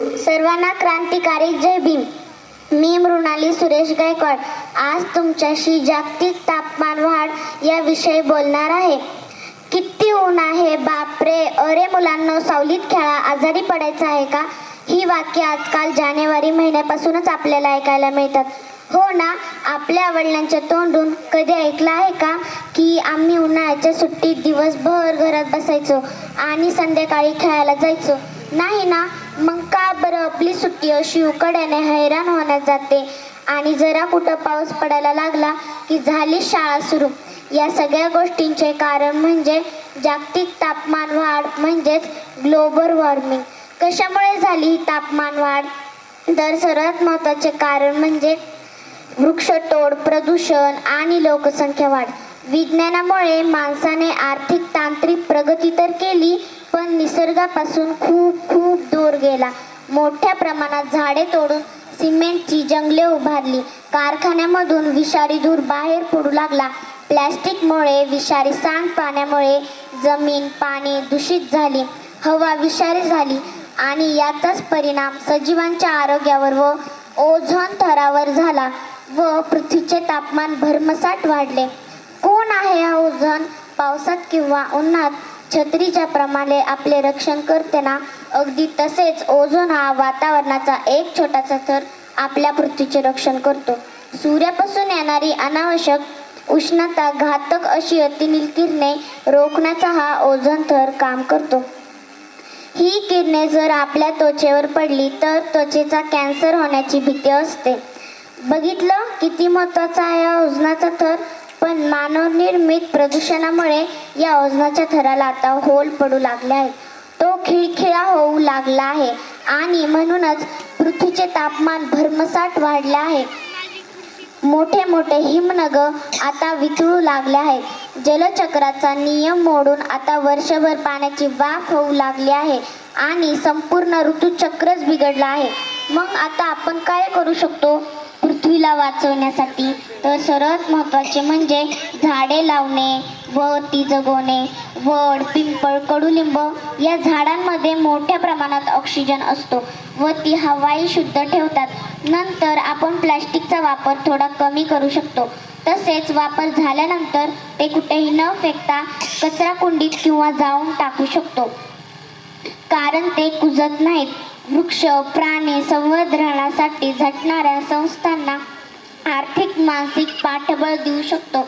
सर्वांना क्रांतिकारी जय भीम. मी मृणाली सुरेश गायकवाड. आज तुमच्याशी जागतिक तापमान वाढ याविषयी बोलणार आहे. किती ऊन आहे? बापरे! अरे मुलांनो सावलीत खेळा आजारी पडायचं आहे का? ही वाक्य आजकाल जानेवारी महिन्यापासूनच आपल्याला ऐकायला मिळतात. हो ना आपल्या वडिलांच्या तोंडून कधी ऐकलं आहे का की आम्ही उन्हाळ्याच्या सुट्टीत दिवसभर घरात बसायचो आणि संध्याकाळी खेळायला जायचो? नाही ना मग का बरं आपली सुट्टी अशी उकड्याने हैराण होण्यात जाते? आणि जरा कुठं पाऊस पडायला लागला की झाली शाळा सुरू. या सगळ्या गोष्टींचे कारण म्हणजे जागतिक तापमान वाढ म्हणजेच ग्लोबल वॉर्मिंग. कशामुळे झाली ही तापमान वाढ? तर सर्वात महत्त्वाचे कारण म्हणजे वृक्षतोड प्रदूषण आणि लोकसंख्या वाढ. विज्ञानामुळे माणसाने आर्थिक तांत्रिक प्रगती निसर्गापासून खूप खूप दूर गेला. मोठ्या प्रमाणात झाडे तोडून सिमेंटची जंगले उभारली. कारखान्यामधून विषारी धूर बाहेर पडू लागला. प्लॅस्टिकमुळे विषारी सांडपाण्यामुळे जमीन पाणी दूषित झाली. हवा विषारी झाली आणि याचाच परिणाम सजीवांच्या आरोग्यावर व ओझोन थरावर झाला व पृथ्वीचे तापमान भरमसाट वाढले. कोण आहे हा ओझोन? पावसात किंवा उन्हात? छत्रीच्या प्रमाणे आपले रक्षण करते ना अगदी तसेच ओझोन हा वातावरणाचा एक छोटासा थर आपल्या पृथ्वीचे रक्षण करतो. सूर्यापासून येणारी अनावश्यक उष्णता घातक अशी अतिनील किरणे रोखण्याचा हा ओझोन थर काम करतो. ही किरणे जर आपल्या त्वचेवर पडली तर त्वचेचा कॅन्सर होण्याची भीती असते. बघितलं किती महत्त्वाचा आहे या थर? पण मानवनिर्मित प्रदूषणामुळे या ओझनाच्या थराला आता होल पडू लागले आहेत. तो खिळखिळा होऊ लागला आहे आणि म्हणूनच पृथ्वीचे तापमान भरमसाट वाढले आहे. मोठे मोठे हिमनग आता वितळू लागले आहेत. जलचक्राचा नियम मोडून आता वर्षभर पाण्याची वाफ होऊ लागली आहे आणि संपूर्ण ऋतुचक्रच बिघडलं आहे. मग आता आपण काय करू शकतो? पृथ्वीला वाचवण्यासाठी. तर सर्वात महत्त्वाचे म्हणजे झाडे लावणे व ती जगवणे. वड पिंपळ कडुलिंब या झाडांमध्ये मोठ्या प्रमाणात ऑक्सिजन असतो व ती हवाही शुद्ध ठेवतात. नंतर आपण प्लॅस्टिकचा वापर थोडा कमी करू शकतो. तसेच वापर झाल्यानंतर ते कुठेही न फेकता कचरा कुंडीत किंवा जाऊन टाकू शकतो. कारण ते कुजत नाहीत. वृक्ष प्राणी संवर्धनासाठी झटणाऱ्या संस्थांना आर्थिक मानसिक पाठबळ देऊ शकतो.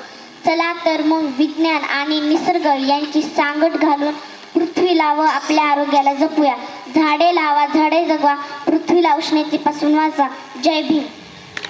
चला तर मग विज्ञान आणि निसर्ग यांची सांगड घालून पृथ्वीला व आपल्या आरोग्याला जपूया. झाडे लावा झाडे जगवा. पृथ्वीला उष्णतेपासून वाचा. जय भीम.